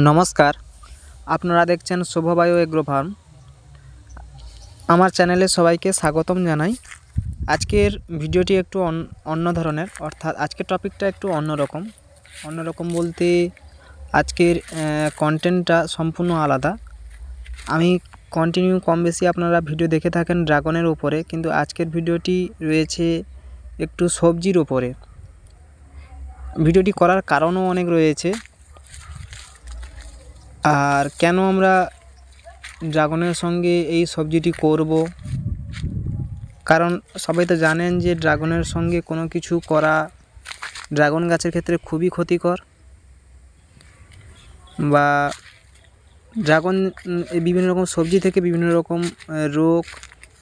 নমস্কার। আপনারা দেখছেন শুভবায়ু এগ্রো ফার্ম। আমার চ্যানেলে সবাইকে স্বাগতম জানাই। আজকের ভিডিওটি একটু অন- অন্য ধরনের, অর্থাৎ আজকের টপিকটা একটু অন্যরকম। অন্যরকম বলতে আজকের কন্টেন্টটা সম্পূর্ণ আলাদা। আমি কন্টিনিউ কম বেশি আপনারা ভিডিও দেখে থাকেন ড্রাগনের উপরে, কিন্তু আজকের ভিডিওটি রয়েছে একটু সবজির ওপরে ভিডিওটি করার কারণও অনেক রয়েছে। আর কেন আমরা ড্রাগনের সঙ্গে এই সবজিটি করব? কারণ সবাই তো জানেন যে ড্রাগনের সঙ্গে কোনো কিছু করা ড্রাগন গাছের ক্ষেত্রে খুবই ক্ষতিকর বা ড্রাগন বিভিন্ন রকম সবজি থেকে বিভিন্ন রকম রোগ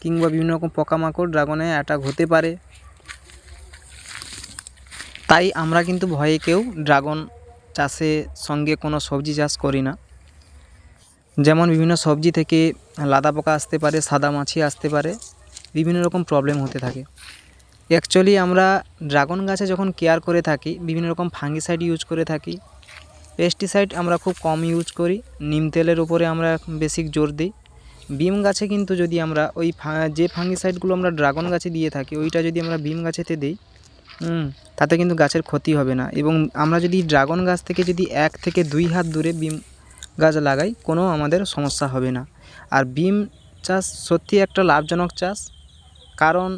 কিংবা বিভিন্ন রকম পোকামাকড় ড্রাগনে অ্যাটাক হতে পারে। তাই আমরা কিন্তু ভয়ে কেউ ড্রাগন চাষে সঙ্গে কোনো সবজি চাষ করি না। যেমন বিভিন্ন সবজি থেকে লাদা পোকা আসতে পারে, সাদা মাছি আসতে পারে, বিভিন্ন রকম প্রবলেম হতে থাকে। অ্যাকচুয়ালি আমরা ড্রাগন গাছে যখন কেয়ার করে থাকি, বিভিন্ন রকম ফাঙ্গিসাইড ইউজ করে থাকি পেস্টিসাইড আমরা খুব কম ইউজ করি, নিম তেলের উপরে আমরা বেসিক জোর দিই। বিম গাছে কিন্তু যদি আমরা ওই যে ফাঙ্গিসাইডগুলো আমরা ড্রাগন গাছে দিয়ে থাকি, ওইটা যদি আমরা বিম গাছেতে দিই তাতে কিন্তু গাছের ক্ষতি হবে না। এবং আমরা যদি ড্রাগন গাছ থেকে যদি এক থেকে দুই হাত দূরে বিম গাছ লাগাই, কোনো আমাদের সমস্যা হবে না। আর বিম চাষ সত্যি একটা লাভজনক চাষ। কারণ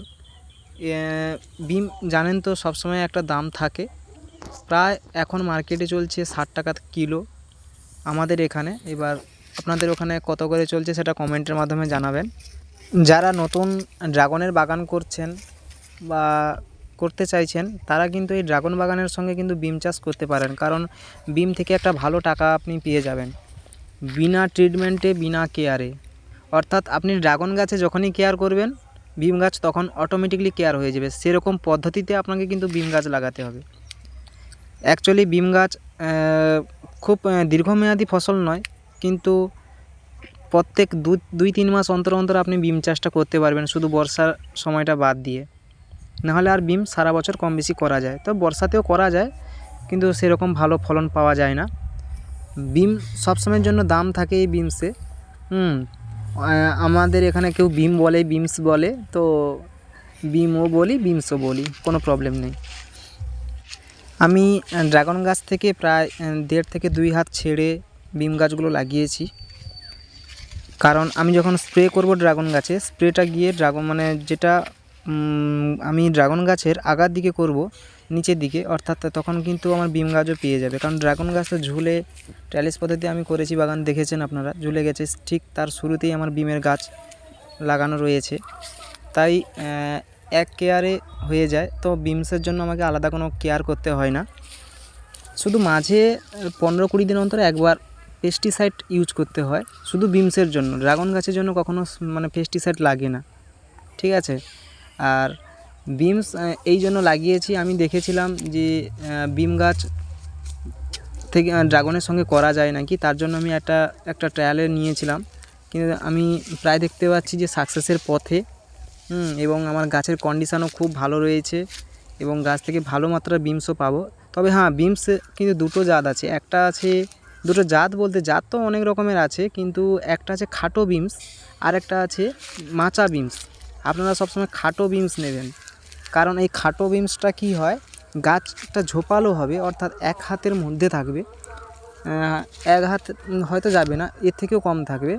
বিম জানেন তো সবসময় একটা দাম থাকে। প্রায় এখন মার্কেটে চলছে ষাট টাকা কিলো আমাদের এখানে। এবার আপনাদের ওখানে কত করে চলছে সেটা কমেন্টের মাধ্যমে জানাবেন। যারা নতুন ড্রাগনের বাগান করছেন বা করতে চাইছেন, তারা কিন্তু এই ড্রাগন বাগানের সঙ্গে কিন্তু বিম চাষ করতে পারেন। কারণ বিম থেকে একটা ভালো টাকা আপনি পেয়ে যাবেন। বিনা ট্রিটমেন্টে, বিনা কেয়ারে। অর্থাৎ আপনি ড্রাগন গাছে যখনই কেয়ার করবেন, বিম গাছ তখন অটোমেটিকলি কেয়ার হয়ে যাবে। সেরকম পদ্ধতিতে আপনাকে কিন্তু বিম গাছ লাগাতে হবে। অ্যাকচুয়ালি বিম গাছ খুব দীর্ঘমেয়াদী ফসল নয়, কিন্তু প্রত্যেক দু, দুই, তিন মাস অন্তর অন্তর আপনি বিম চাষটা করতে পারবেন। শুধু বর্ষার সময়টা বাদ দিয়ে। নাহলে আর বিম সারা বছর কম বেশি করা যায়। তো বর্ষাতেও করা যায়, কিন্তু সেরকম ভালো ফলন পাওয়া যায় না। বিম সবসময়ের জন্য দাম থাকে এই বিমসে। হুম আমাদের এখানে কেউ বিম বলে, বিমস বলে, তো বিমও বলি, বিমসও বলি, কোনো প্রবলেম নেই। আমি ড্রাগন গাছ থেকে প্রায় দেড় থেকে দুই হাত ছেড়ে বিম গাছগুলো লাগিয়েছি। কারণ আমি যখন স্প্রে করব ড্রাগন গাছে, স্প্রেটা গিয়ে ড্রাগন মানে যেটা আমি ড্রাগন গাছের আগার দিকে করব, নিচের দিকে। অর্থাৎ তখন কিন্তু আমার বিম গাছও পেয়ে যাবে। কারণ ড্রাগন গাছ তো ঝুলে ট্যালিস পদ্ধতি আমি করেছি, বাগান দেখেছেন আপনারা, ঝুলে গেছে। ঠিক তার শুরুতেই আমার বিমের গাছ লাগানো রয়েছে। তাই এক কেয়ারে হয়ে যায়। তো বিমসের জন্য আমাকে আলাদা কোনো কেয়ার করতে হয় না। শুধু মাঝে পনেরো কুড়ি দিন অন্তর একবার পেস্টিসাইড ইউজ করতে হয়। শুধু বিমসের জন্য। ড্রাগন গাছের জন্য কখনো মানে পেস্টিসাইড লাগে না। ঠিক আছে? আর বিমস এই জন্য লাগিয়েছি। আমি দেখেছিলাম যে বিম গাছ থেকে ড্রাগনের সঙ্গে করা যায় নাকি, তার জন্য আমি একটা একটা ট্রায়ালে নিয়েছিলাম। কিন্তু আমি প্রায় দেখতে পাচ্ছি যে সাকসেসের পথে এবং আমার গাছের কন্ডিশানও খুব ভালো রয়েছে এবং গাছ থেকে ভালো মাত্রার বিমসও পাবো। তবে হ্যাঁ বিমস কিন্তু দুটো জাত আছে। একটা আছে, দুটো জাত বলতে জাত তো অনেক রকমের আছে, কিন্তু একটা আছে খাটো বিমস আর একটা আছে মাচা বিমস আপনারা সবসময় খাটো বিমস নেবেন। কারণ এই খাটো বিমসটা কি হয়? গাছটা ঝোপালো হবে, অর্থাৎ এক হাতের মধ্যে থাকবে। এক হাত হয়তো যাবে না, এর থেকেও কম থাকবে।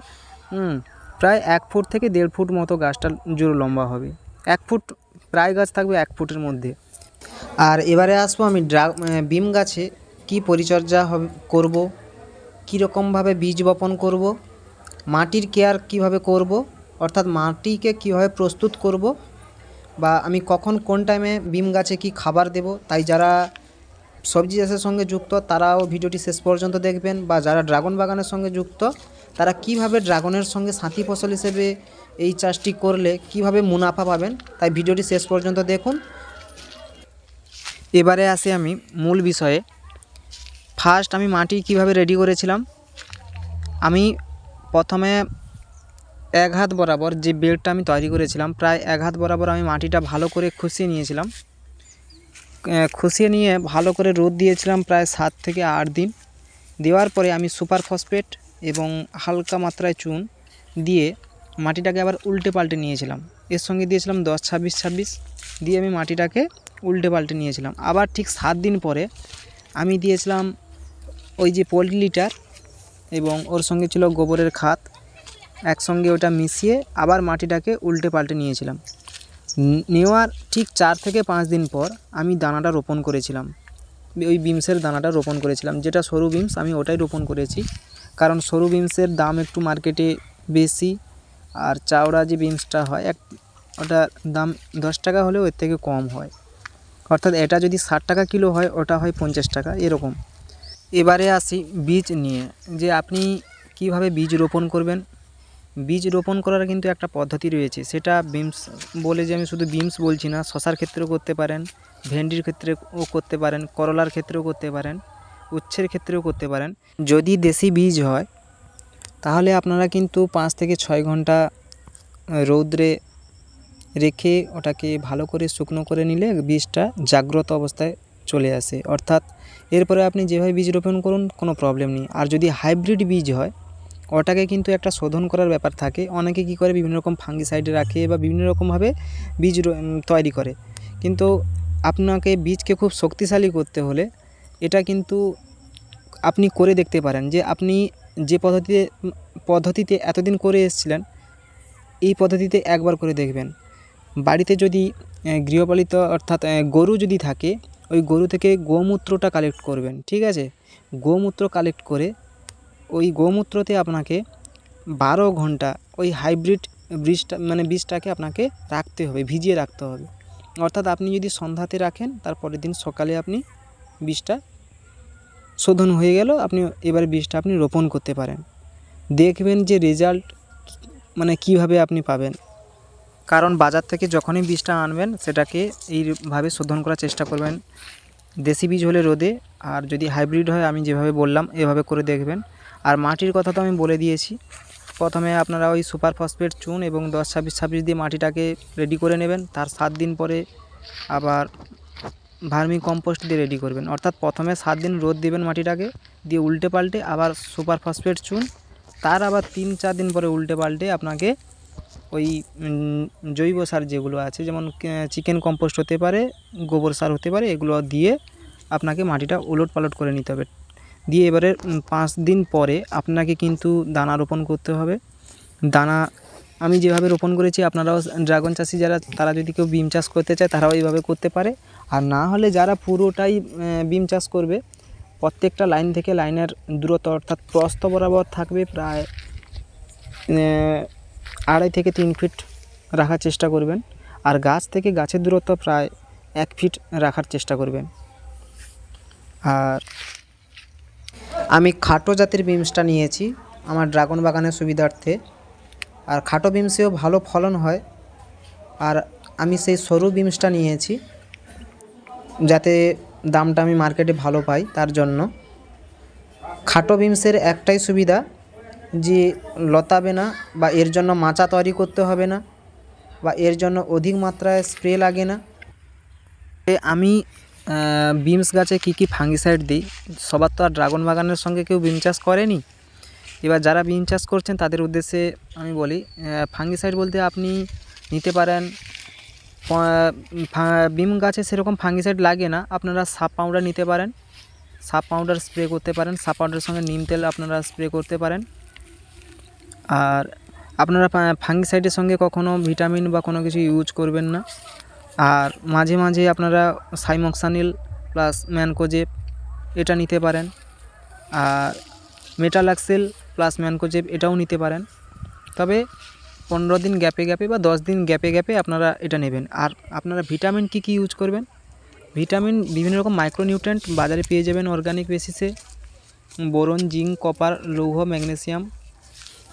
প্রায় এক ফুট থেকে দেড় ফুট মতো গাছটা জোর লম্বা হবে। এক ফুট, প্রায় গাছ থাকবে এক ফুটের মধ্যে। আর এবারে আসব আমি ড্রা বিম গাছে। কি পরিচর্যা হবে, করব? কীরকমভাবে বীজ বপন করব? মাটির কেয়ার কীভাবে করব? অর্থাৎ মাটিকে কীভাবে প্রস্তুত করব বা আমি কখন কোন টাইমে বিম গাছে কি খাবার দেব, তাই যারা সবজি চাষের সঙ্গে যুক্ত, তারাও ভিডিওটি শেষ পর্যন্ত দেখবেন বা যারা ড্রাগন বাগানের সঙ্গে যুক্ত, তারা কীভাবে ড্রাগনের সঙ্গে সাথী ফসল হিসেবে এই চাষটি করলে কীভাবে মুনাফা পাবেন, তাই ভিডিওটি শেষ পর্যন্ত দেখুন। এবারে আসি আমি মূল বিষয়ে। ফার্স্ট আমি মাটি কীভাবে রেডি করেছিলাম? আমি প্রথমে এক হাত বরাবর যে বেডটা আমি তৈরি করেছিলাম, প্রায় এক হাত বরাবর আমি মাটিটা ভালো করে খুশিয়ে নিয়েছিলাম। খুশিয়ে নিয়ে ভালো করে রোদ দিয়েছিলাম প্রায় সাত থেকে আট দিন। দেওয়ার পরে আমি সুপার ফসফেট এবং হালকা মাত্রায় চুন দিয়ে মাটিটাকে আবার উল্টে পাল্টে নিয়েছিলাম। এর সঙ্গে দিয়েছিলাম দশ ছাব্বিশ ছাব্বিশ দিয়ে আমি মাটিটাকে উল্টে পাল্টে নিয়েছিলাম। আবার ঠিক সাত দিন পরে আমি দিয়েছিলাম ওই যে পোলট্রি লিটার এবং ওর সঙ্গে ছিল গোবরের খাত। একসঙ্গে ওটা মিশিয়ে আবার মাটিটাকে উল্টে পাল্টে নিয়েছিলাম। নেওয়ার ঠিক চার থেকে পাঁচ দিন পর আমি দানাটা রোপণ করেছিলাম। ওই বিমসের দানাটা রোপণ করেছিলাম, যেটা সরু বিমস, আমি ওটাই রোপণ করেছি। কারণ সরু বিমসের দাম একটু মার্কেটে বেশি, আর চাওড়া যে বিমসটা হয়, এক ওটার দাম দশ টাকা হলেও এর থেকে কম হয়। অর্থাৎ এটা যদি ষাট টাকা কিলো হয়, ওটা হয় পঞ্চাশ টাকা, এরকম। এবারে আসি বীজ নিয়ে। যে আপনি কীভাবে বীজ রোপণ করবেন? বীজ রোপণ করার কিন্তু একটা পদ্ধতি রয়েছে। সেটা বিমস বলে যে আমি শুধু বিমস বলছি না, শশার ক্ষেত্রেও করতে পারেন, ভেন্ডির ক্ষেত্রেও করতে পারেন, করলার ক্ষেত্রেও করতে পারেন, উচ্ছের ক্ষেত্রেও করতে পারেন। যদি দেশি বীজ হয়, তাহলে আপনারা কিন্তু পাঁচ থেকে ছয় ঘণ্টা রৌদ্রে রেখে ওটাকে ভালো করে শুকনো করে নিলে বীজটা জাগ্রত অবস্থায় চলে আসে। অর্থাৎ এরপরে আপনি যেভাবে বীজ রোপণ করুন, কোনো প্রবলেম নেই। আর যদি হাইব্রিড বীজ হয় ওটাকে কিন্তু একটা শোধন করার ব্যাপার থাকে। অনেকে কী করে? বিভিন্ন রকম ফাঙ্গিসাইড রাখে বা বিভিন্ন রকমভাবে বীজ তৈরি করে। কিন্তু আপনাকে বীজকে খুব শক্তিশালী করতে হলে এটা কিন্তু আপনি করে দেখতে পারেন যে আপনি যে পদ্ধতিতে পদ্ধতিতে এতদিন করে এসেছিলেন, এই পদ্ধতিতে একবার করে দেখবেন। বাড়িতে যদি গৃহপালিত অর্থাৎ গরু যদি থাকে, ওই গরু থেকে গোমূত্রটা কালেক্ট করবেন, ঠিক আছে? গোমূত্র কালেক্ট করে ওই গোমূত্রতে আপনাকে বারো ঘণ্টা ওই হাইব্রিড বীজটা মানে বীজটাকে আপনাকে রাখতে হবে, ভিজিয়ে রাখতে হবে। অর্থাৎ আপনি যদি সন্ধ্যাতে রাখেন তার পরের দিন সকালে আপনি বীজটা শোধন হয়ে গেল, আপনি এবারে বীজটা আপনি রোপণ করতে পারেন। দেখবেন যে রেজাল্ট মানে কীভাবে আপনি পাবেন। কারণ বাজার থেকে যখনই বীজটা আনবেন, সেটাকে এইভাবে শোধন করার চেষ্টা করবেন। দেশি বীজ হলে রোদে, আর যদি হাইব্রিড হয়, আমি যেভাবে বললাম, এভাবে করে দেখবেন। আর মাটির কথা তো আমি বলে দিয়েছি। প্রথমে আপনারা ওই সুপার ফসফেট চুন এবং দশ ছাব্বিশ ছাব্বিশ দিয়ে মাটিটাকে রেডি করে নেবেন। তার সাত দিন পরে আবার ভার্মি কম্পোস্ট দিয়ে রেডি করবেন। অর্থাৎ প্রথমে সাত দিন রোদ দেবেন মাটিটাকে, দিয়ে উল্টে পাল্টে আবার সুপার ফসফেট চুন। তার আবার তিন চার দিন পরে উল্টে পাল্টে আপনাকে ওই জৈব সার যেগুলো আছে, যেমন চিকেন কম্পোস্ট হতে পারে, গোবর সার হতে পারে, এগুলো দিয়ে আপনাকে মাটিটা উলট পালট করে নিতে হবে। দিয়ে এবারে পাঁচ দিন পরে আপনাকে কিন্তু দানা রোপণ করতে হবে। দানা আমি যেভাবে রোপণ করেছি, আপনারাও ড্রাগন চাষি যারা, তারা যদি কেউ বিম চাষ করতে চায়, তারাও এইভাবে করতে পারে। আর না হলে যারা পুরোটাই বিম চাষ করবে, প্রত্যেকটা লাইন থেকে লাইনের দূরত্ব অর্থাৎ প্রস্থ বরাবর থাকবে প্রায় আড়াই থেকে তিন ফিট রাখার চেষ্টা করবেন। আর গাছ থেকে গাছের দূরত্ব প্রায় এক ফিট রাখার চেষ্টা করবেন। আর আমি খাটো জাতের বিমসটা নিয়েছি আমার ড্রাগন বাগানের সুবিধার্থে। আর খাটো বিমসেও ভালো ফলন হয়। আর আমি সেই সরু বিমসটা নিয়েছি যাতে দামটা আমি মার্কেটে ভালো পাই তার জন্য। খাটো বিমসের একটাই সুবিধা যে লতাবে না বা এর জন্য মাচা তৈরি করতে হবে না বা এর জন্য অধিক মাত্রায় স্প্রে লাগে না। আমি বিমস গাছে কী কী ফাঙ্গিসাইড দিই? সবার তো আর ড্রাগন বাগানের সঙ্গে কেউ বিম চাষ করেনি। এবার যারা বিম চাষ করছেন, তাদের উদ্দেশ্যে আমি বলি ফাঙ্গিসাইড বলতে আপনি নিতে পারেন বিম গাছে সেরকম ফাঙ্গিসাইড লাগে না, আপনারা সাপ পাউডার নিতে পারেন। সাপ পাউডার স্প্রে করতে পারেন সাপ পাউডারের সঙ্গে নিম তেল আপনারা স্প্রে করতে পারেন। আর আপনারা ফাঙ্গিসাইডের সঙ্গে কখনো ভিটামিন বা কোনো কিছু ইউজ করবেন না। আর মাঝে মাঝে আপনারা সাইমক্সানিল প্লাস ম্যানকোজেব এটা নিতে পারেন। আর মেটালাক্সেল প্লাস ম্যানকোজেব এটাও নিতে পারেন। তবে পনেরো দিন গ্যাপে গ্যাপে বা দশ দিন গ্যাপে গ্যাপে আপনারা এটা নেবেন। আর আপনারা ভিটামিন কী কী ইউজ করবেন? ভিটামিন বিভিন্ন রকম মাইক্রোনিউট্রেন্ট বাজারে পেয়ে যাবেন অর্গানিক বেসিসে। বোরন, জিঙ্ক, কপার, লৌহ, ম্যাগনেসিয়াম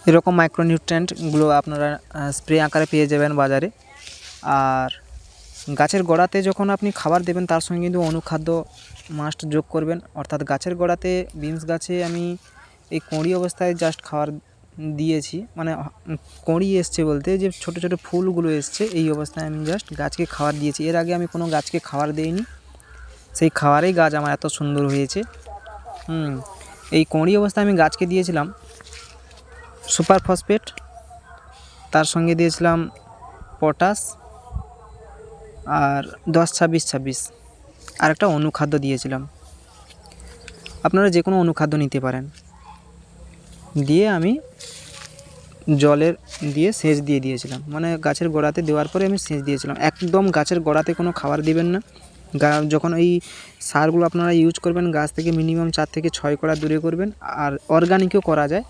এরকম মাইক্রোনিউট্রেন্টগুলো আপনারা স্প্রে আকারে পেয়ে যাবেন বাজারে। আর গাছের গোড়াতে যখন আপনি খাবার দেবেন, তার সঙ্গে কিন্তু অনুখাদ্য মাস্ট যোগ করবেন। অর্থাৎ গাছের গোড়াতে বিনস গাছে আমি এই কুঁড়ি অবস্থায় জাস্ট খাবার দিয়েছি। মানে কুঁড়ি এসছে বলতে যে, ছোট ছোট ফুলগুলো এসছে, এই অবস্থায় আমি জাস্ট গাছকে খাবার দিয়েছি। এর আগে আমি কোনো গাছকে খাবার দেইনি। সেই খাবারেই গাছ আমার এত সুন্দর হয়েছে। হুম, এই কোঁড়ি অবস্থায় আমি গাছকে দিয়েছিলাম সুপার ফসফেট তার সঙ্গে দিয়েছিলাম পটাশ আর দশ ছাব্বিশ ছাব্বিশ। আর একটা অনুখাদ্য দিয়েছিলাম। আপনারা যে কোনো অনুখাদ্য নিতে পারেন। দিয়ে আমি জলের দিয়ে সেচ দিয়ে দিয়েছিলাম। মানে গাছের গোড়াতে দেওয়ার পরে আমি সেচ দিয়েছিলাম। একদম গাছের গোড়াতে কোনো খাবার দিবেন না। যখন এই সারগুলো আপনারা ইউজ করবেন, গাছ থেকে মিনিমাম চার থেকে ছয় করা দূরে করবেন। আর অর্গানিকও করা যায়।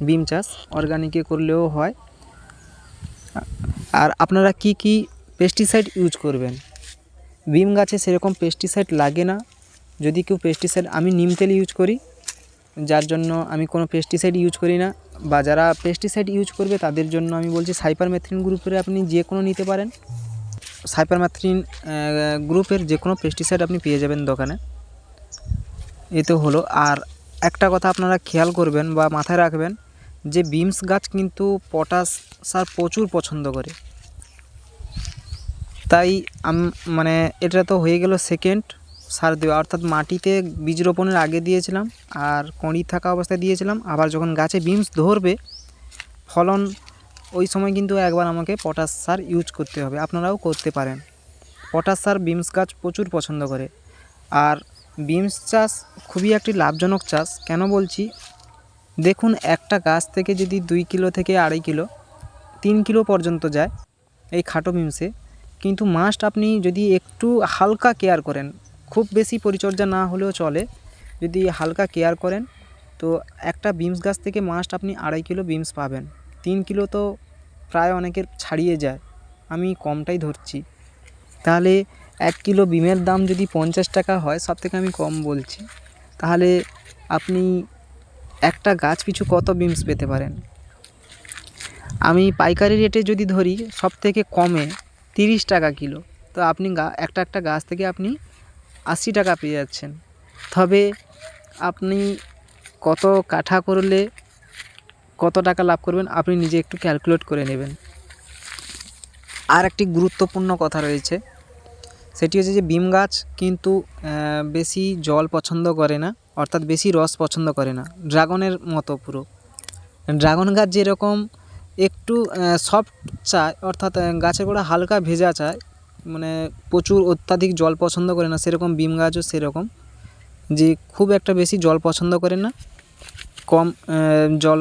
বিম চাষ অর্গানিকে করলেও হয়। আর আপনারা কি কি পেস্টিসাইড ইউজ করবেন। বিম গাছে সেরকম পেস্টিসাইড লাগে না। যদি কেউ পেস্টিসাইড আমি নিম তেল ইউজ করি, যার জন্য আমি কোনো পেস্টিসাইড ইউজ করি না বা যারা পেস্টিসাইড ইউজ করবে, তাদের জন্য আমি বলছি সাইপারমেথ্রিন গ্রুপের আপনি যে কোনো নিতে পারেন। সাইপারমেথ্রিন গ্রুপের যে কোনো পেস্টিসাইড আপনি পেয়ে যাবেন দোকানে। এ তো হলো। আর একটা কথা আপনারা খেয়াল করবেন বা মাথায় রাখবেন যে বিমস গাছ কিন্তু পটাশ সার প্রচুর পছন্দ করে। তাই মানে এটা তো হয়ে গেল সেকেন্ড সার দেওয়া। অর্থাৎ মাটিতে বীজ রোপণের আগে দিয়েছিলাম আর কঁড়ি থাকা অবস্থায় দিয়েছিলাম। আবার যখন গাছে বিমস ধরবে, ফলন ওই সময় কিন্তু একবার আমাকে পটাশ সার ইউজ করতে হবে। আপনারাও করতে পারেন। পটাশ সার বিমস গাছ প্রচুর পছন্দ করে। আর বিমস চাষ খুবই একটি লাভজনক চাষ। কেন বলছি? দেখুন, একটা গাছ থেকে যদি দুই কিলো থেকে আড়াই কিলো, তিন কিলো পর্যন্ত যায় এই খাটো বিমসে কিন্তু মাস্ট আপনি যদি একটু হালকা কেয়ার করেন, খুব বেশি পরিচর্যা না হলেও চলে, যদি হালকা কেয়ার করেন, তো একটা বিমস গাছ থেকে মাস্ট আপনি আড়াই কিলো বিমস পাবেন। তিন কিলো তো প্রায় অনেকের ছাড়িয়ে যায়, আমি কমটাই ধরছি। তাহলে এক কিলো বিমের দাম যদি পঞ্চাশ টাকা হয়, সব থেকে আমি কম বলছি। তাহলে আপনি একটা গাছ পিছু কত বিমস পেতে পারেন? আমি পাইকারি রেটে যদি ধরি সব থেকে কমে তিরিশ টাকা কিলো। তো আপনি একটা একটা গাছ থেকে আপনি আশি টাকা পেয়ে যাচ্ছেন। তবে আপনি কত কাঠা করলে কত টাকা লাভ করবেন, আপনি নিজে একটু ক্যালকুলেট করে নেবেন। আর একটি গুরুত্বপূর্ণ কথা রয়েছে, সেটি হচ্ছে যে বিম গাছ কিন্তু বেশি জল পছন্দ করে না, অর্থাৎ বেশি রস পছন্দ করে না, ড্রাগনের মতো পুরো। ড্রাগন গাছ যেরকম একটু সফট চায়, অর্থাৎ গাছের গোড়া হালকা ভেজা চায় মানে প্রচুর অত্যাধিক জল পছন্দ করে না, সেরকম বিম গাছও সেরকম, যে খুব একটা বেশি জল পছন্দ করে না, কম জল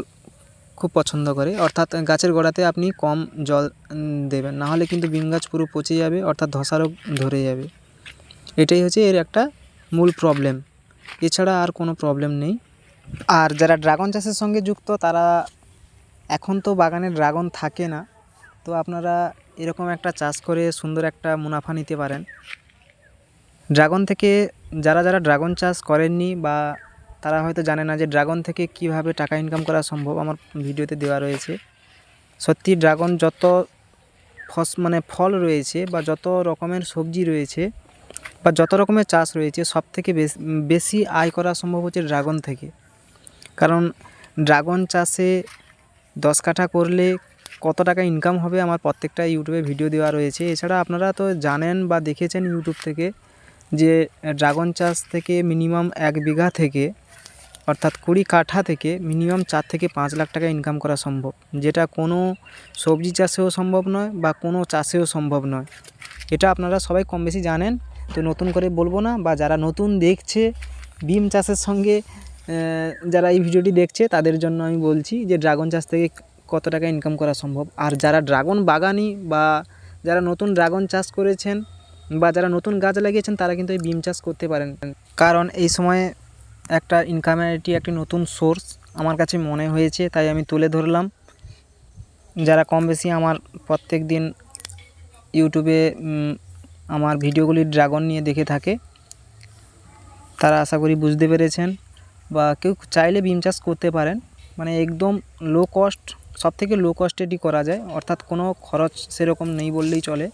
খুব পছন্দ করে, অর্থাৎ গাছের গোড়াতে আপনি কম জল দেবেন, না হলে কিন্তু বিম গাছ পুরো পচে যাবে, অর্থাৎ ধসা রোগ ধরে যাবে। এটাই হচ্ছে এর একটা মূল প্রবলেম এছাড়া আর কোনো প্রবলেম নেই। আর যারা ড্রাগন চাষের সঙ্গে যুক্ত, তারা এখন তো বাগানে ড্রাগন থাকে না, তো আপনারা এরকম একটা চাষ করে সুন্দর একটা মুনাফা নিতে পারেন। ড্রাগন থেকে যারা যারা ড্রাগন চাষ করেননি বা তারা হয়তো জানে না যে ড্রাগন থেকে কীভাবে টাকা ইনকাম করা সম্ভব, আমার ভিডিওতে দেওয়া রয়েছে। সত্যি ড্রাগন যত ফস মানে ফল রয়েছে বা যত রকমের সবজি রয়েছে বা যত রকমের চাষ রয়েছে সব থেকে বেশি আয় করা সম্ভব হচ্ছে ড্রাগন থেকে। কারণ ড্রাগন চাষে দশ কাঠা করলে কত টাকা ইনকাম হবে? আমার প্রত্যেকটা ইউটিউবে ভিডিও দেওয়া রয়েছে। এছাড়া আপনারা তো জানেন বা দেখেছেন ইউটিউব থেকে যে ড্রাগন চাষ থেকে মিনিমাম এক বিঘা থেকে, অর্থাৎ কুড়ি কাঠা থেকে মিনিমাম চার থেকে পাঁচ লাখ টাকা ইনকাম করা সম্ভব। যেটা কোনো সবজি চাষেও সম্ভব নয় বা কোনো চাষেও সম্ভব নয়। এটা আপনারা সবাই কম বেশি জানেন। তো নতুন করে বলব না বা যারা নতুন দেখছে, বিম চাষের সঙ্গে যারা এই ভিডিওটি দেখছে, তাদের জন্য আমি বলছি যে ড্রাগন চাষ থেকে কত টাকা ইনকাম করা সম্ভব? আর যারা ড্রাগন বাগানি বা যারা নতুন ড্রাগন চাষ করেছেন বা যারা নতুন গাছ লাগিয়েছেন, তারা কিন্তু এই বিম চাষ করতে পারেন। কারণ এই সময়ে একটা ইনকামের এটি একটি নতুন সোর্স আমার কাছে মনে হয়েছে, তাই আমি তুলে ধরলাম। যারা কম বেশি আমার প্রত্যেক দিন ইউটিউবে আমার ভিডিওগুলি ড্রাগন নিয়ে দেখে থাকে, তারা আশা করি বুঝতে পেরেছেন। বা কেউ চাইলে বিম চাষ করতে পারেন। মানে একদম লো কস্ট সব থেকে লো কস্টে এটি করা যায়। অর্থাৎ কোনো খরচ সেরকম নেই বললেই চলে।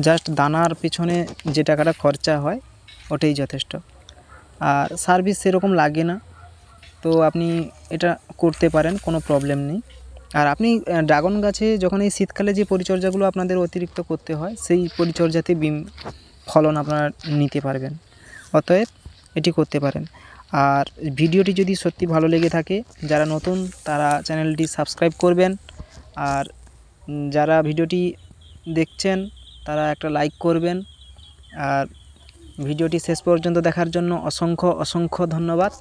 জাস্ট দানার পিছনে যে টাকাটা খরচা হয়, ওটাই যথেষ্ট। আর সার্ভিস সেরকম লাগে না। তো আপনি এটা করতে পারেন, কোনো প্রবলেম নেই। আর আপনি ড্রাগন গাছে যখন এই শীতকালে যে পরিচর্যাগুলো আপনাদের অতিরিক্ত করতে হয়, সেই পরিচর্যাতে বিম ফলন আপনারা নিতে পারবেন। অতএব এটি করতে পারেন। আর ভিডিওটি যদি সত্যি ভালো লেগে থাকে, যারা নতুন, তারা চ্যানেলটি সাবস্ক্রাইব করবেন। আর যারা ভিডিওটি দেখছেন, তারা একটা লাইক করবেন। আর, ভিডিওটি শেষ পর্যন্ত দেখার জন্য অসংখ্য অসংখ্য ধন্যবাদ।